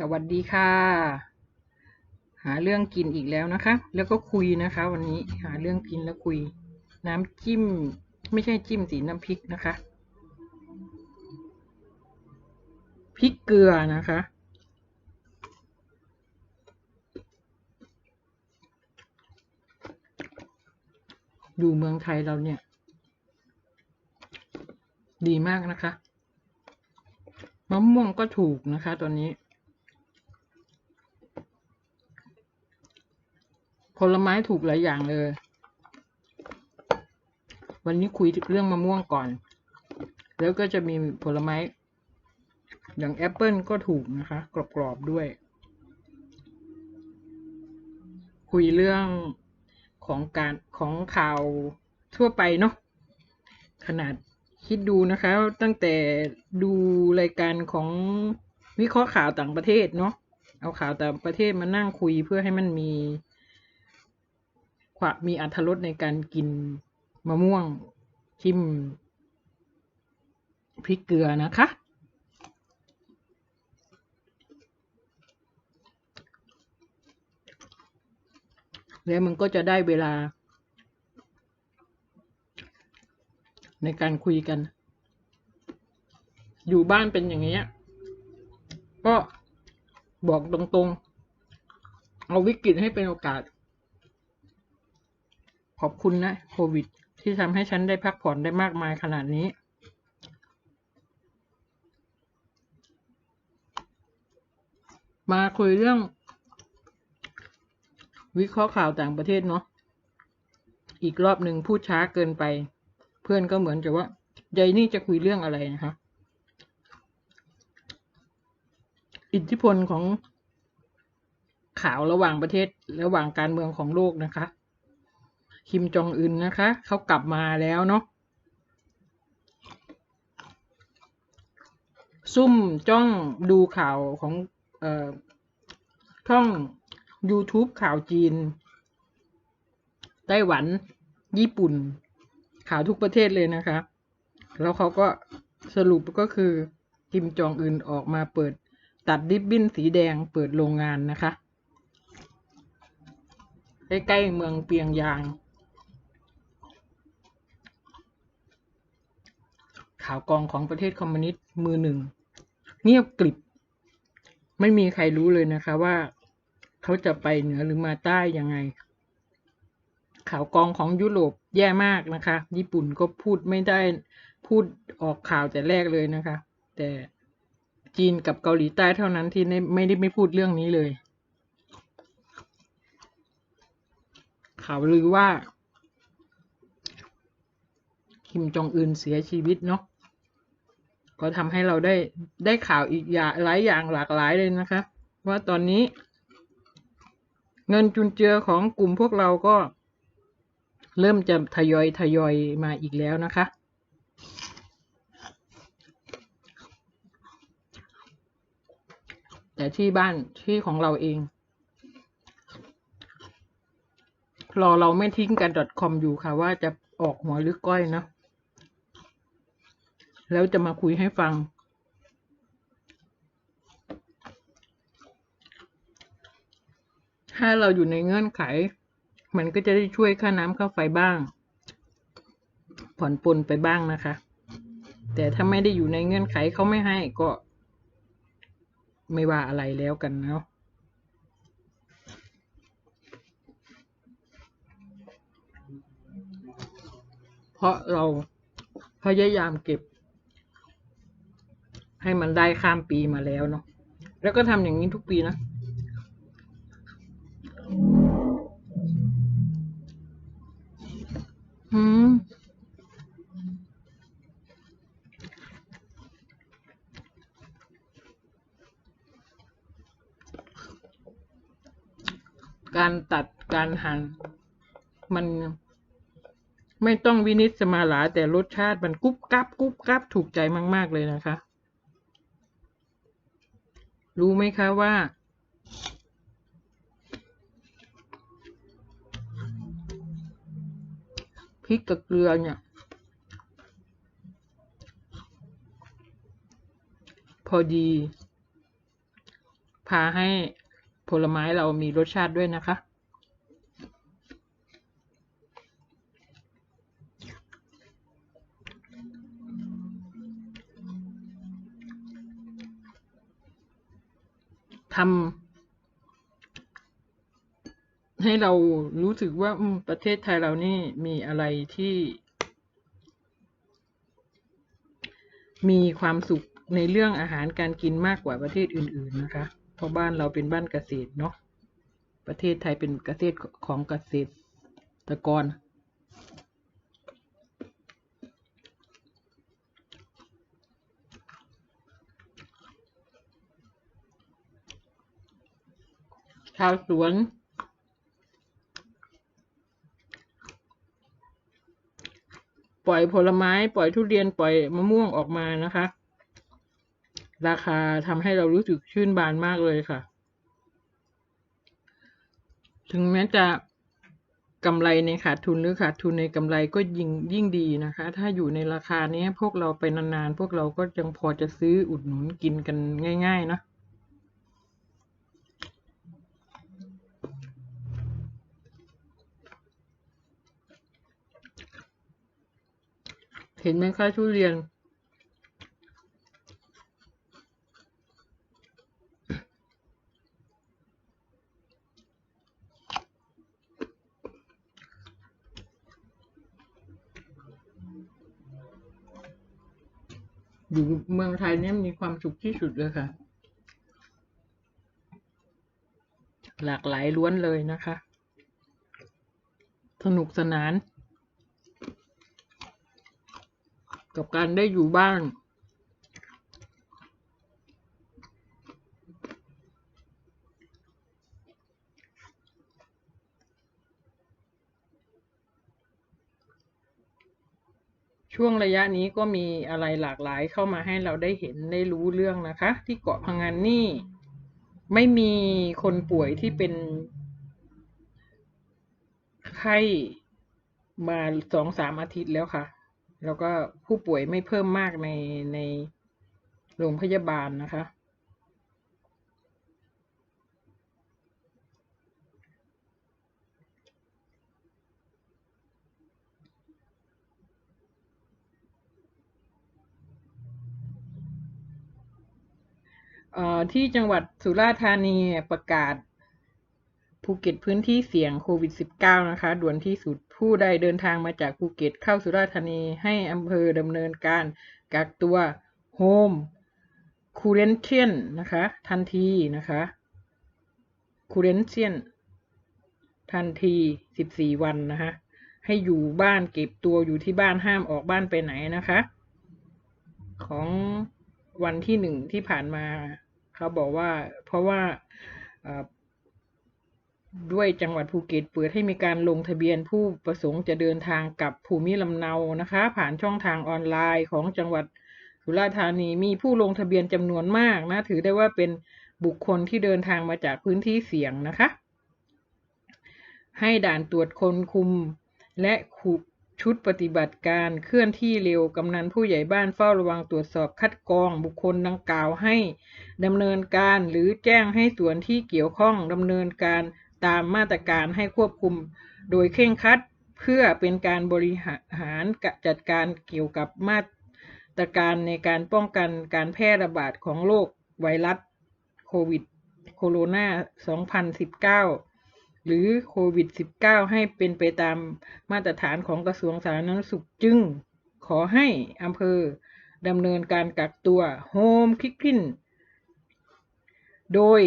สวัสดีค่ะ หาเรื่องกินอีกแล้วนะคะ แล้วก็คุยนะคะ วันนี้หาเรื่องกินแล้วคุย น้ำจิ้ม ไม่ใช่จิ้มสีน้ำพริกนะคะพริกเกลือนะคะดูเมืองไทยเราเนี่ย ดีมากนะคะมะม่วงก็ถูกนะคะตอนนี้ ผลไม้ถูกหลายอย่างเลย วันนี้คุยเรื่องมะม่วงก่อน แล้วก็จะมีผลไม้ อย่างแอปเปิลก็ถูกนะคะ กรอบๆด้วย คุยเรื่องของการของข่าวทั่วไปเนาะขนาดคิดดูนะคะ ตั้งแต่ดูรายการของวิเคราะห์ข่าวต่างประเทศเนาะเอาข่าวต่างประเทศมานั่งคุยเพื่อให้มันมี ความมีอัธรสในการกินมะม่วงจิ้มพริกเกลือนะคะ แล้วมันก็จะได้เวลา ในการคุยกัน อยู่บ้านเป็นอย่างนี้ก็บอกตรงๆ เอาวิกฤตให้เป็นโอกาส ขอบคุณนะโควิด ที่ทำให้ฉันได้พักผ่อนได้มากมายขนาดนี้มาคุยเรื่อง วิเคราะห์ข่าวต่างประเทศเนาะอีกรอบหนึ่งพูดช้าเกินไป เพื่อนก็เหมือนจะว่าใยนี่จะคุยเรื่องอะไรนะคะ อิทธิพลของข่าวระหว่างประเทศระหว่างการเมืองของโลกนะคะ คิมจองอึนนะคะเขากลับมาแล้วเนาะซุ่มจ้องดูข่าวของเอ่อช่อง YouTube ข่าวจีน ไต้หวัน ญี่ปุ่น ข่าวทุกประเทศเลยนะคะ แล้วเขาก็สรุปก็คือคิมจองอึนออกมาเปิดตัดริบบิ้นสีแดงเปิดโรงงานนะคะ ใกล้ ๆ เมืองเปียงยาง ข่าวกองของประเทศคอมมิวนิสต์มือหนึ่ง เงียบกริบ ไม่มีใครรู้เลยนะคะว่าเขาจะไปเหนือหรือมาใต้ยังไง ข่าวกองของยุโรปแย่มากนะคะ ญี่ปุ่นก็พูดไม่ได้พูดออกข่าวแต่แรกเลยนะคะ แต่จีนกับเกาหลีใต้เท่านั้นที่ไม่ได้ไม่พูดเรื่องนี้เลย ข่าวลือว่า คิมจองอึนเสียชีวิตเนาะ ก็ทำให้เราได้ได้ข่าวอีกอย่างหลายอย่างหลากหลายเลยนะคะ ว่าตอนนี้ เงินจุนเจือของกลุ่มพวกเราก็ เริ่มจะทยอยทยอยมาอีกแล้วนะคะแต่ที่บ้านที่ของเราเอง รอเราไม่ทิ้งกัน .com อยู่ค่ะว่าจะออกหัวหรือก้อยเนาะ แล้วจะมาคุยให้ฟัง ถ้าเราอยู่ในเงื่อนไข มันก็จะได้ช่วยค่าน้ำค่าไฟบ้าง ผ่อนปลนไปบ้างนะคะ แต่ถ้าไม่ได้อยู่ในเงื่อนไขเขาไม่ให้ก็ ไม่ว่าอะไรแล้วกันเนาะเพราะเราพยายามเก็บ ให้มันได้ข้ามปีมาแล้วเนาะแล้วก็ทำอย่างนี้ทุกปีนะอืมการตัดการหั่นมันไม่ต้องวินิจสมาลาแต่รสชาติมันกุ๊บกับกุ๊บกับถูกใจมาก ๆ เลยนะคะ รู้ไหมคะว่า พริกกับเกลือเนี่ย พอดี พาให้ผลไม้เรามีรสชาติด้วยนะคะ ทำให้เรารู้สึกว่าประเทศไทยเรานี่มีอะไรที่ มีความสุขในเรื่องอาหารการกินมากกว่าประเทศอื่น ๆนะคะ เพราะบ้านเราเป็นบ้านเกษตรเนาะประเทศไทยเป็นเกษตรของเกษตรกร ชาวสวน ปล่อยผลไม้ปล่อยทุเรียนปล่อยมะม่วงออกมานะคะ ราคาทำให้เรารู้สึกชื่นบานมากเลยค่ะ ถึงแม้จะกำไรในขาดทุนหรือขาดทุนในกำไรก็ยิ่งยิ่งดีนะคะ ถ้าอยู่ในราคานี้พวกเราไปนานๆ พวกเราก็ยังพอจะซื้ออุดหนุนกินกันง่าย ๆ นะ เห็นไหมคะทุเรียน อยู่เมืองไทยเนี่ยมีความสุขที่สุดเลยค่ะ หลากหลายล้วนเลยนะคะ สนุกสนาน กับการได้อยู่บ้านช่วงระยะนี้ก็มีอะไรหลากหลายเข้ามาให้เราได้เห็นได้รู้เรื่องนะคะ ที่เกาะพังงานนี่ไม่มีคนป่วยที่เป็นไข้มาสองสามอาทิตย์แล้วค่ะ แล้วก็ผู้ป่วยไม่เพิ่มมากในในโรงพยาบาลนะคะเอ่อที่จังหวัดสุราษฎร์ธานีประกาศ ภูเก็ตพื้นที่เสี่ยงโควิด -19 นะคะ ด่วนที่สุดผู้ใดเดินทางมาจากภูเก็ตเข้าสุราษฎร์ธานีให้อำเภอดำเนินการกักตัวโฮมคูเรนเทียนนะคะ ทันทีนะคะคูเรนเทียนทันที 14 วันนะคะ ให้อยู่บ้านเก็บตัวอยู่ที่บ้านห้ามออกบ้านไปไหนนะคะ ของวันที่หนึ่งที่ผ่านมาเขาบอกว่าเพราะว่า ด้วยจังหวัดภูเก็ตเปิดให้มีการลงทะเบียนผู้ประสงค์จะเดินทางกับภูมิลำเนานะคะ ผ่านช่องทางออนไลน์ของจังหวัดสุราษฎร์ธานีมีผู้ลงทะเบียนจำนวนมากนะถือได้ว่าเป็นบุคคลที่เดินทางมาจากพื้นที่เสี่ยงนะคะ ให้ด่านตรวจคนคุม และชุดปฏิบัติการเคลื่อนที่เร็วกำนันผู้ใหญ่บ้านเฝ้าระวังตรวจสอบคัดกรองบุคคลดังกล่าวให้ดำเนินการหรือแจ้งให้ส่วนที่เกี่ยวข้องดำเนินการ ตามมาตรการให้ควบคุมโดยเคร่งครัด เพื่อเป็นการบริหารจัดการเกี่ยวกับมาตรการในการป้องกันการแพร่ระบาดของโรคไวรัสโควิดโคโรนา2019 หรือโควิด -19 ให้เป็นไปตามมาตรฐานของกระทรวงสาธารณสุขจึง ขอให้อำเภอดำเนินการกักตัวโฮมคิกพินโดย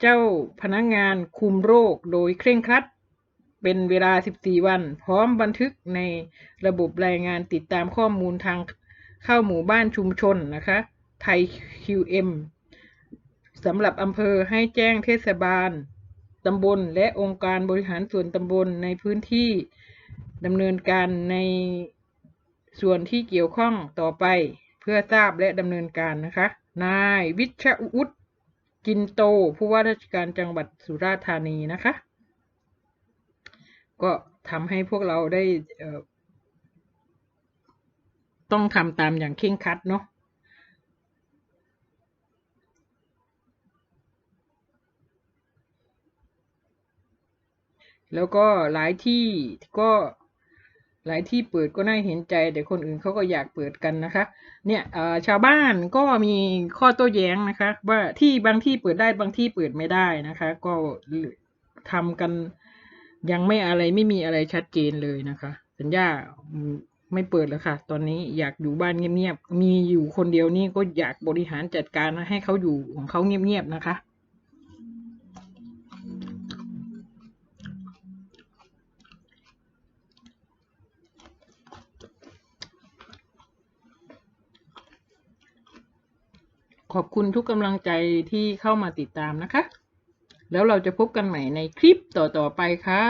เจ้าพนักงงานคุมโรคโดยเคร่งครัด เป็นเวลา 14 วัน พร้อมบันทึกในระบบรายงานติดตามข้อมูลทางเข้าหมู่บ้านชุมชนนะคะ ไทย QM สำหรับอำเภอให้แจ้งเทศบาลตำบลและองค์การบริหารส่วนตำบลในพื้นที่ดำเนินการในส่วนที่เกี่ยวข้องต่อไป เพื่อทราบและดำเนินการนะคะ นายวิชวุฒิ กินโต ผู้ว่าราชการจังหวัดสุราษฎร์ธานีนะคะ ก็ทำให้พวกเราได้ต้องทำตามอย่างเคร่งครัดเนาะแล้วก็หลายที่ก็ หลายที่เปิดก็น่าเห็นใจ แต่คนอื่นเขาก็อยากเปิดกันนะคะ เนี่ยชาวบ้านก็มีข้อโต้แย้งนะคะ ว่าที่บางที่เปิดได้บางที่เปิดไม่ได้นะคะ ก็ทำกันยังไม่อะไรไม่มีอะไรชัดเจนเลยนะคะ สัญญาไม่เปิดแล้วค่ะ ตอนนี้อยากอยู่บ้านเงียบๆมีอยู่คนเดียวนี่ก็อยากบริหารจัดการให้เขาอยู่ของเขาเงียบๆนะคะ ขอบคุณทุกกำลังใจที่เข้ามาติดตามนะคะ แล้วเราจะพบกันใหม่ในคลิปต่อๆไปค่ะ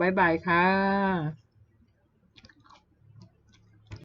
บ๊ายบายค่ะ